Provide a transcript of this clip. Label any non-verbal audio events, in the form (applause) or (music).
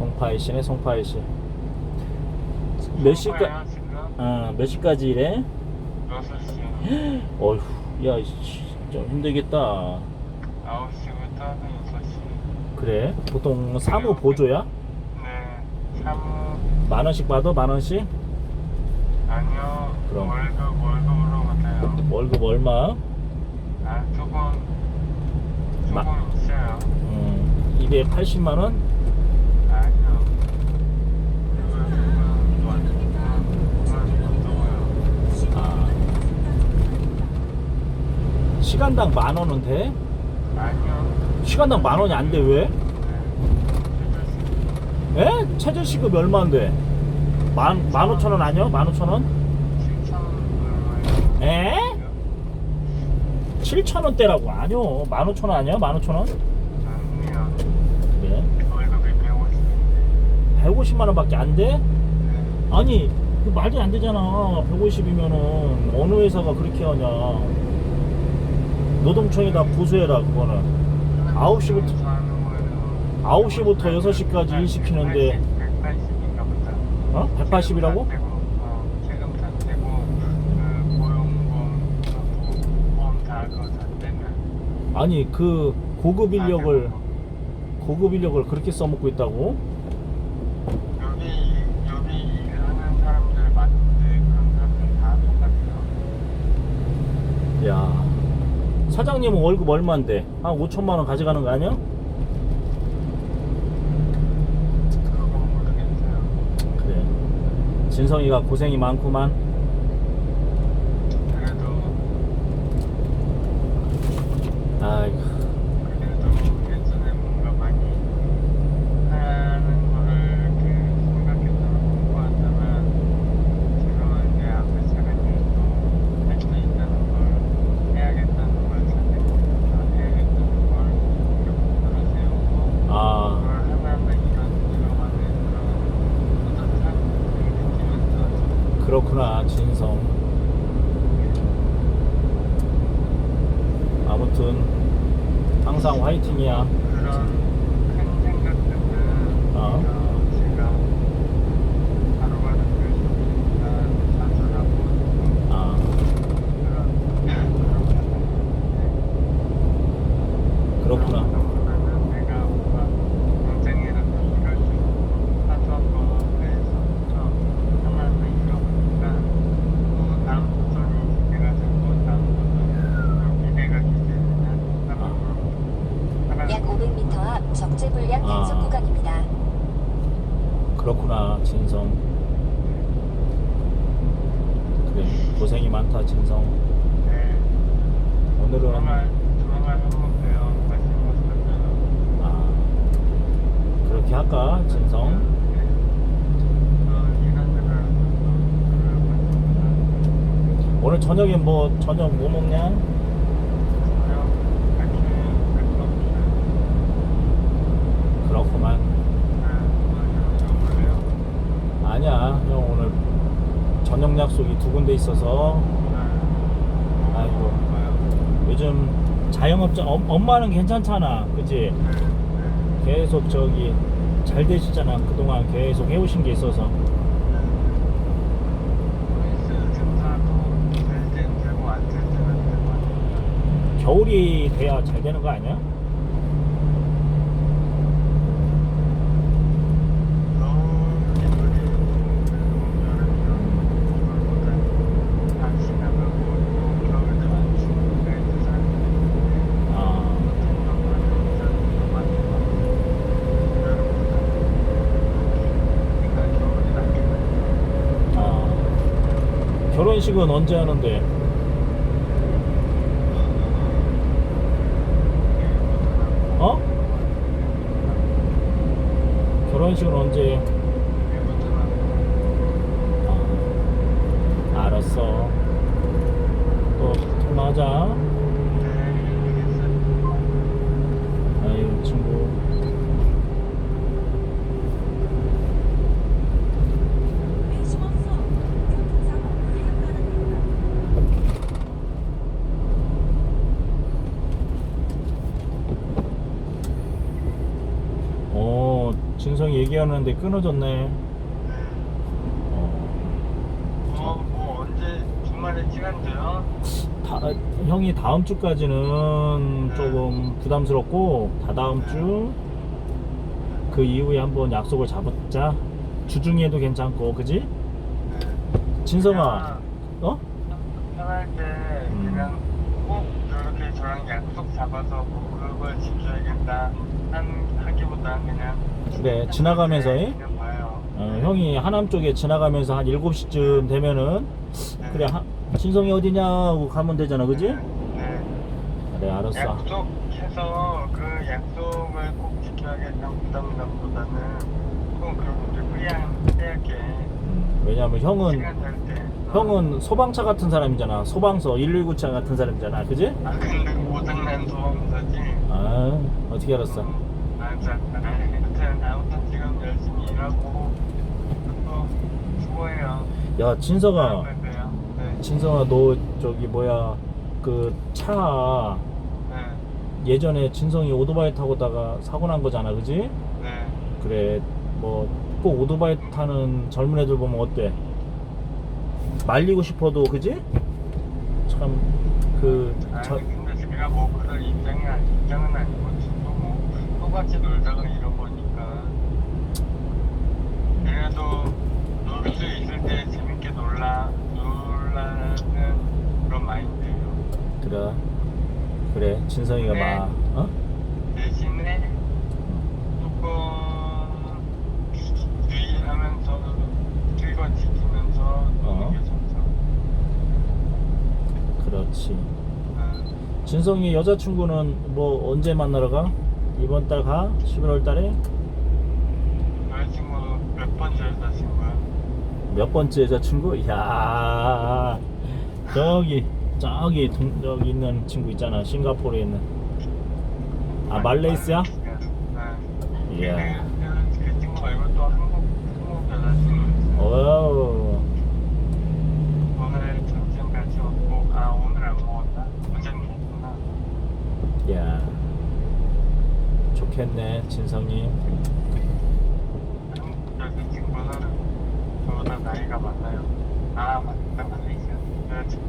송파이 씨네 송파이 씨. 몇 시까 어, 몇 시까지 일해? 6시 (gasps) 어휴, 야, 씨, 좀 힘들겠다. 9시부터 6시 그래? 보통 사무 보조야? 네 사무 만 원씩 받아? 만 원씩? 아니요 그럼. 월급 월급으로 받아요 월급 얼마? 아 조금 조금 마- 있어요 음, 280만 원? 아니요 그거 조금 완전 적어요 아. 시간당 만 원은 돼? 아니요 시간당 만 원이 안 돼, 왜? 네 에? 최저시급 얼마인데? 만, 만 오천 원 아니야? 만 오천 원? 7천 얼마예요 에? 7천 원대라고 아니요 만 오천 원 아니야? 만 오천 원? 아니요 그래 월급이 150인데 150만 원밖에 안 돼? 네. 아니 그 말이 안 되잖아 150이면은 어느 회사가 그렇게 하냐 노동청에다 부수해라 그거는 9시부터 하는 거예요 9시부터 6시까지 일 시키는데 180인가 보다 어? 180이라고? 어, 세금 다 떼고 그 고용보험 보험 다 그거 다 떼면 아니 그 고급 다 인력을. 고급 인력을 그렇게 써먹고 있다고? 여기 여기 일하는 사람들 맞는데 그런 사람들 다 똑같아요. 야 사장님은 월급 얼마인데 한 5천만 원 가져가는 거 아니야? 그건 모르겠어요. 그래 진성이가 고생이 많구만 그래도 아이고 그래도 예전에 뭔가 많이 하는 거를 이렇게 생각해서 공부한다면 지금은 이제 앞에 차근히 할수 있다는 걸 해야겠다는 걸 생각해서 해야겠다는 걸 이렇게 목표를 세우고 아 그걸 하나하나 이런 이뤄가는 그런 뿌듯한 느끼면서 그렇구나 진성 아무튼 항상 화이팅이야 그런 큰 생각들은 어. 어, 제가 바로바로 그리스도인과 사주라고 아 그런 그렇구나 그러면 내가 뭔가 경쟁이라도 이럴 수 있고 사소한 거에서 하나하나 이뤄보니까 또 다음 도전이 기대가 되고 다음 도전이 기대가 기대되는 앞으로 약 500m 앞 적재 불량 아. 단속 구간입니다. 그렇구나 진성 그래 고생이 많다 진성 네. 오늘은 조만간 조만간 한번 봬요. 맛있는 거 사줘요. 아 그렇게 할까 진성 네. 오늘 저녁에 뭐 저녁 뭐 먹냐? 그렇구만 네. 오늘 이거 아니야 형 오늘 저녁 약속이 두 군데 있어서 아이고. 요즘 자영업자 엄, 엄마는 괜찮잖아 그지 계속 저기 잘 되시잖아 그동안 계속 해오신 게 있어서 겨울이 돼야 잘 되는 거 아니야? 결혼식은 언제 하는데? 어? 결혼식은 언제? 아, 알았어. 또 통화하자. 아유 친구. 어 진성이 얘기하는데 끊어졌네. 네. 어, 어, 뭐 언제 주말에 시간 돼요? 다, 형이 다음 주까지는 네. 조금 부담스럽고 다다음 주 그 이후에 한번 약속을 잡자. 주중에도 괜찮고, 그지? 네. 진성아, 어? 편할 때 음. 그냥 꼭 저랑 약속 잡아서 뭐 그걸 지켜야겠다 한 하기보다 그냥 그래, 지나가면서, 잉? 그냥 봐요. 어, 형이 하남 쪽에 지나가면서 한 7시쯤 되면은 네. 그래 하, 진성이 어디냐 하고 가면 되잖아 그지? 네. 그래 알았어 약속해서 그 약속을 꼭 지켜야겠다는 부담감보다는 꼭 무리한 해야게 음, 왜냐면 형은 시간 될때 형은 소방차 같은 사람이잖아 소방서 119차 같은 사람이잖아 그지? 아 근데 고장난 소방서지 아 어떻게 알았어 아, 자, 아무튼 아무튼 지금 열심히 일하고 또 수고해요. 야 진서가 네, 네. 네. 진서가 너 저기 뭐야 그 차 네. 예전에 진성이 오토바이 타고다가 사고 난 거잖아 그지? 네. 그래 뭐 꼭 오토바이 타는 젊은 애들 보면 어때? 말리고 싶어도 그지? 참그 근데 제가 뭐 그럴 입장이 아니, 입장은 아니고 지금 뭐 똑같이 놀다가 이런 거니까 그래도 놀 수 있을 때 재밌게 놀라 놀라는 그런 마인드예요. 그래 그래 진성이가 네. 막 어? 대신에 조금 주의하면서 길거 지키면서 노는 게 좋죠. 그렇지 아, 진성이 여자친구는 뭐 언제 만나러 가? 이번 달 가? 11월 달에? 여자친구 몇 번째 여자친구야? 몇 번째 여자친구? 이야 저기 저기 동, 저기 있는 친구 있잖아 싱가포르에 있는 아 말레이시아? 네. 이야 그, 그 친구 말고 또 한국 한국 여자친구. 와우 오늘 점심 같이 먹고 아 오늘 안 먹었다? 어제 먹었구나. 야 좋겠네 한국 여자친구는 저보다 나이가 많아요. 아 맞다 말레이시아 여자친구